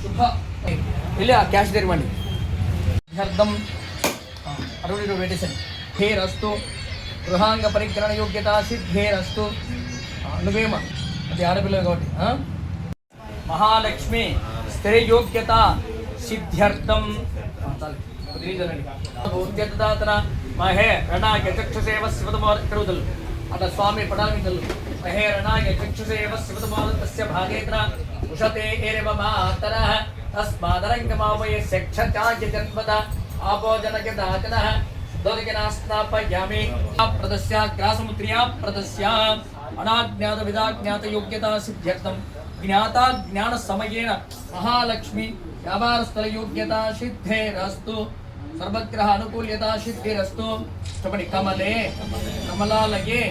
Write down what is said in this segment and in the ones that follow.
శుభ వెళ్ళి ఆ క్యాష్ తెరవండి అర్థం అరవై రూపాయలు పెట్టేసండి హేరస్తు గృహాంగ పరిగ్రహణ యోగ్యత సిద్ధేరస్తు నువ్వేమ అది ఆడపిల్లలు కాబట్టి ఆ? మహాలక్ష్మి స్థిర యోగ్యత సిద్ధ్యర్థం ఆ, చాలు. కొద్దిగా చదవండి. ఊర్జతదాతన మహే రణాయ చక్షుసేవ శివతమారుదలు అట స్వామి పడామితలు మహే రణాయ చక్షుసేవ శివతమారుతస్య భాగేతన उषते एरव मातरः तस्मादरङ्गमापय शिक्षचाय जन्मद आपो जनकदाचनः दोदिकनास्नापयामि प्रदस्या ग्रासमुद्रिया प्रदस्या। अनाज्ञातविदाज्ञातयोग्यता ज्ञाता ज्ञानसमयेन महालक्ष्मी व्यापारस्थलयोग्यता सिद्धेरस्तु सर्वग्रह अनुकूल्यता सिद्धिरस्तु चपणि कमले, कमलालये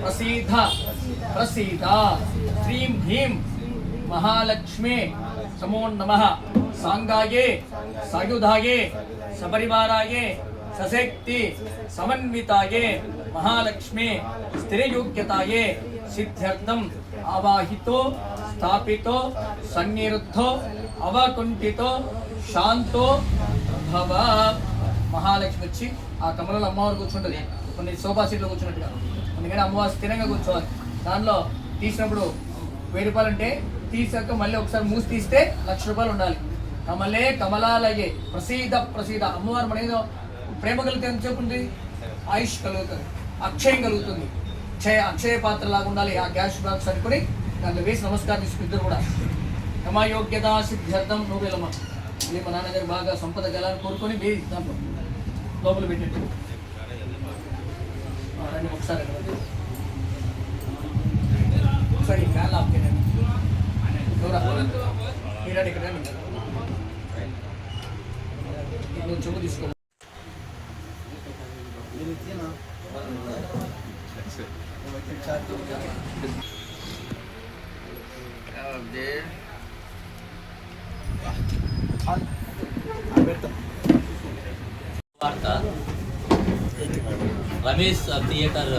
प्रसीद, प्रसीदा। श्रीं ह्रीं మహాలక్ష్మి. సమో నమ. సాంగాయే సాయుధాయే సపరివారాయే సశక్తి సమన్వితాయే మహాలక్ష్మి స్థిరయోగ్యతాయే సిద్ధ్యర్థం ఆవాహితో స్థాపితో సన్నిరుద్ధో అవకుంఠితో శాంతో భవ మహాలక్ష్మి వచ్చి ఆ కమలలో అమ్మవారు కూర్చుంటుంది. కొన్ని సోఫా సీట్లో కూర్చున్నట్టుగా. అందుకని అమ్మవారు స్థిరంగా కూర్చోవాలి. దానిలో తీసినప్పుడు వెయ్యి రూపాయలు అంటే తీసాక మళ్ళీ ఒకసారి మూసి తీస్తే లక్ష రూపాయలు ఉండాలి. కమలే కమలాలయే ప్రసీద ప్రసీద. అమ్మవారు మన ఏదో ప్రేమ కలిగితే ఎంత చెప్పుంది? ఆయుష్ కలుగుతుంది అక్షయం కలుగుతుంది. అక్షయ అక్షయ పాత్ర లాగా ఉండాలి. ఆ గ్యాస్ బాక్స్ అనుకుని దాంట్లో వేసి నమస్కారం తీసుకుని ఇద్దరు కూడా కమాయోగ్యత సిద్ధ్యర్థం నువ్వు వెళ్ళమ్మా ఇది మా నాన్నగారు బాగా సంపద గలాన్ని కోరుకొని వేసి దాంట్లో లోపల పెట్టినట్టు రండి ఒకసారి సరే ఒకసారి ఫ్యాన్ ఆఫ్ చేయండి. మీరండి ఇక్కడ నువ్వు తీసుకో వార్త రమేష్ థియేటర్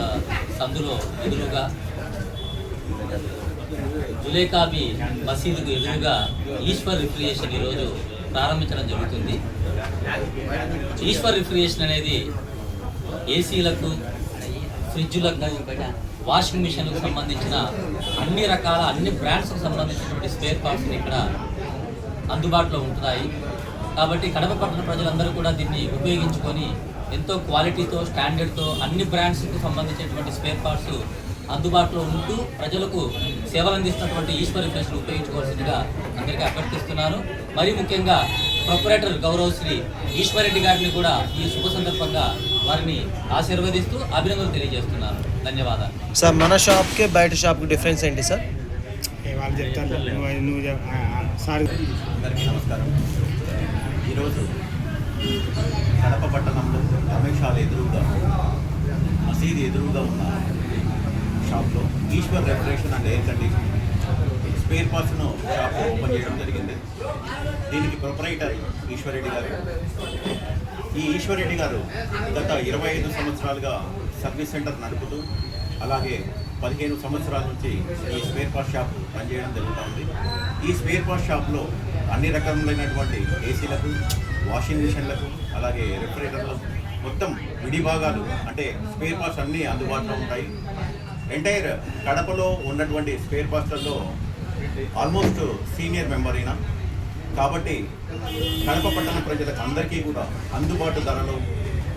సందులో ఎదురుగా జులేకాబి మసీదుకు ఎదురుగా ఈశ్వర్ రిఫ్రియేషన్ ఈరోజు ప్రారంభించడం జరుగుతుంది. ఈశ్వర్ రిఫ్రియేషన్ అనేది ఏసీలకు ఫ్రిడ్జ్లకు వాషింగ్ మిషన్లకు సంబంధించిన అన్ని రకాల అన్ని బ్రాండ్స్కి సంబంధించినటువంటి స్పేర్ పార్ట్స్ని ఇక్కడ అందుబాటులో ఉంటున్నాయి. కాబట్టి కడప పట్టణ ప్రజలందరూ కూడా దీన్ని ఉపయోగించుకొని ఎంతో క్వాలిటీతో స్టాండర్డ్తో అన్ని బ్రాండ్స్కు సంబంధించినటువంటి స్పేర్ పార్ట్స్ అందుబాటులో ఉంటూ ప్రజలకు సేవలు అందిస్తున్నటువంటి ఈశ్వరి ఫ్రెష్ను ఉపయోగించుకోవాల్సిందిగా అందరికీ అభ్యర్థిస్తున్నాను. మరీ ముఖ్యంగా ప్రొపరేటర్ గౌరవశ్రీ ఈశ్వరెడ్డి గారిని కూడా ఈ శుభ సందర్భంగా వారిని ఆశీర్వదిస్తూ అభినందనలు తెలియజేస్తున్నాను. ధన్యవాదాలు. సార్ మన షాప్కి బయట షాప్కి డిఫరెన్స్ ఏంటి సార్? అందరికీ నమస్కారం. ఈరోజు కడప పట్టణంలో రమేష్ హాల్ ఎదురుగా మసీద్ ఎదురుగా ఉన్న షాప్లో Eshwar refrigeration and air condition spare పార్ట్స్ను shop open చేయడం జరిగింది. దీనికి ప్రొపరైటర్ ఈశ్వరెడ్డి గారు. ఈ ఈశ్వరెడ్డి గారు గత ఇరవై ఐదు సంవత్సరాలుగా సర్వీస్ సెంటర్ నడుపుతూ అలాగే పదిహేను సంవత్సరాల నుంచి ఈ స్పేర్ పార్ట్ షాప్ పనిచేయడం జరుగుతుంది. ఈ స్పేర్ పార్ట్ షాప్లో అన్ని రకములైనటువంటి ఏసీలకు వాషింగ్ మిషన్లకు అలాగే రెఫ్రిజరేటర్లకు మొత్తం విడి భాగాలు అంటే స్పేర్ పార్ట్స్ అన్నీ అందుబాటులో ఉంటాయి. ఎంటైర్ కడపలో ఉన్నటువంటి స్పేర్ పాస్టర్లో ఆల్మోస్ట్ సీనియర్ మెంబర్ అయినా కాబట్టి కడప పట్టణ ప్రజలకు అందరికీ కూడా అందుబాటు ధరలో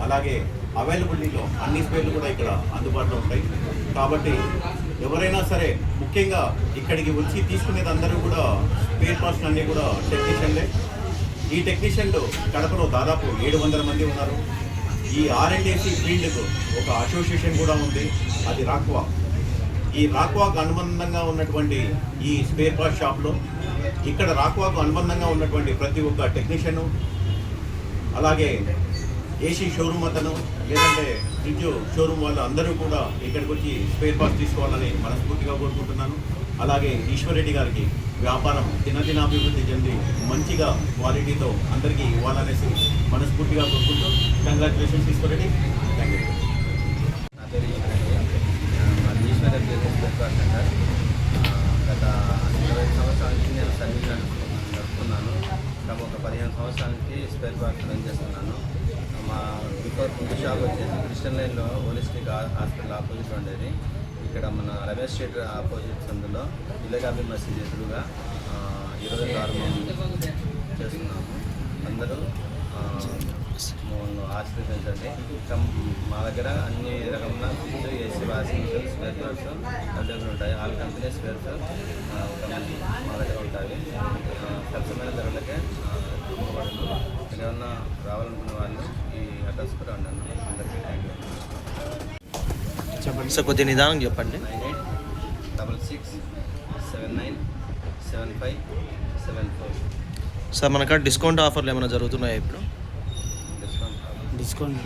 అలాగే అవైలబిలిటీలో అన్ని స్పేర్లు కూడా ఇక్కడ అందుబాటులో ఉంటాయి. కాబట్టి ఎవరైనా సరే ముఖ్యంగా ఇక్కడికి వచ్చి తీసుకునేది అందరూ కూడా స్పేర్ పార్ట్స్ అన్నీ కూడా టెక్నీషియన్లే ఈ టెక్నీషియన్లు కడపలో దాదాపు ఏడు వందల మంది ఉన్నారు. ఈ ఆర్ఎండ్ఏసీ ఫీల్డ్కు ఒక అసోసియేషన్ కూడా ఉంది. అది రాక్వా. ఈ రాక్వాకు అనుబంధంగా ఉన్నటువంటి ఈ స్పేర్ పార్ట్ షాప్లో ఇక్కడ రాక్వాకు అనుబంధంగా ఉన్నటువంటి ప్రతి ఒక్క టెక్నీషియను అలాగే ఏసీ షోరూమ్ అతను లేదంటే ఫ్రిడ్జ్ షోరూమ్ వాళ్ళు అందరూ కూడా ఇక్కడికి వచ్చి స్పేర్ పార్ట్స్ తీసుకోవాలని మనస్ఫూర్తిగా కోరుకుంటున్నాను. అలాగే ఈశ్వరెడ్డి గారికి వ్యాపారం దినదినాభివృద్ధి చెంది మంచిగా క్వాలిటీతో అందరికీ ఇవ్వాలనేసి మనస్ఫూర్తిగా కోరుకుంటూ congratulations Eshwar Reddy thank you business centre గత ఇరవై సంవత్సరాల నుంచి నేను సర్వీస్ నడుపు- నడుపుతున్నాను. గత ఒక పదిహేను సంవత్సరాల నుంచి స్పేర్ పార్ట్స్ రన్ చేస్తున్నాను. మా బిఫోర్ ముందు షాప్ వచ్చేసి క్రిస్టియన్ లైన్లో హోలిస్టిక్ హాస్పిటల్ ఆపోజిట్ ఉండేది. ఇక్కడ మన రమేష్ స్ట్రీట్ ఆపోజిట్ సందులో ఇలగాబి మసీద్ ఎదురుగా ఇరవై ఆరు ప్రారంభం చేస్తున్నాము. అందరూ ఆశీర్వదించండి ఇంకా మా దగ్గర అన్ని రకముల food AC washing machine spare parts available ఉంటాయి. ఆల్ కంపెనీ స్పేర్స్ మా దగ్గర ఉంటాయి. కష్టమైన ధరలకే ఏమన్నా రావాలనుకున్న వాళ్ళు ఈ అడ్రస్ కూడా ఉన్నాను అందరికీ థ్యాంక్ యూ సార్ కొద్దిగా నిదానం చెప్పండి. Nine eight double six seven nine seven five seven four. Sir మనకాడ discount ఆఫర్లు ఏమైనా జరుగుతున్నాయా ఇప్పుడు? డిస్కౌంట్